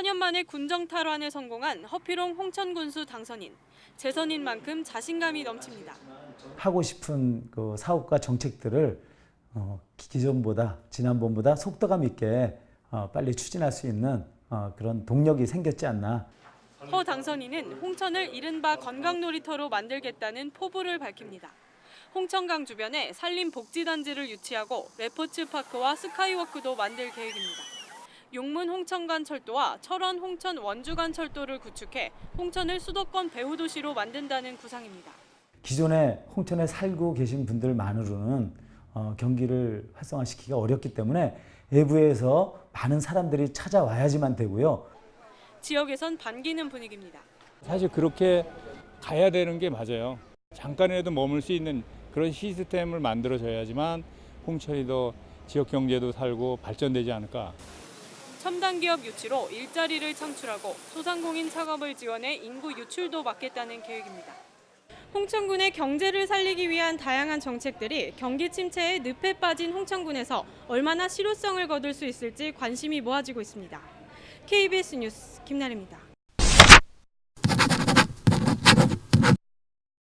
4년 만에 군정 탈환에 성공한 허피롱 홍천군수 당선인. 재선인 만큼 자신감이 넘칩니다. 하고 싶은 그 사업과 정책들을 어, 기존보다 지난번보다 속도감 있게 어, 빨리 추진할 수 있는 어, 그런 동력이 생겼지 않나 허 당선인은 홍천을 이른바 건강놀이터로 만들겠다는 포부를 밝힙니다. 홍천강 주변에 산림복지단지를 유치하고 레포츠파크와 스카이워크도 만들 계획입니다. 용문 홍천간 철도와 철원 홍천 원주간 철도를 구축해 홍천을 수도권 배후 도시로 만든다는 구상입니다. 기존에 홍천에 살고 계신 분들만으로는 어, 경기를 활성화시키기가 어렵기 때문에 외부에서 많은 사람들이 찾아와야지만 되고요. 지역에선 반기는 분위기입니다. 사실 그렇게 가야 되는 게 맞아요. 잠깐이라도 머물 수 있는 그런 시스템을 만들어줘야지만 홍천이도 지역 경제도 살고 발전되지 않을까. 첨단 기업 유치로 일자리를 창출하고 소상공인 창업을 지원해 인구 유출도 막겠다는 계획입니다. 홍천군의 경제를 살리기 위한 다양한 정책들이 경기 침체에 늪에 빠진 홍천군에서 얼마나 실효성을 거둘 수 있을지 관심이 모아지고 있습니다. KBS 뉴스 김나래입니다.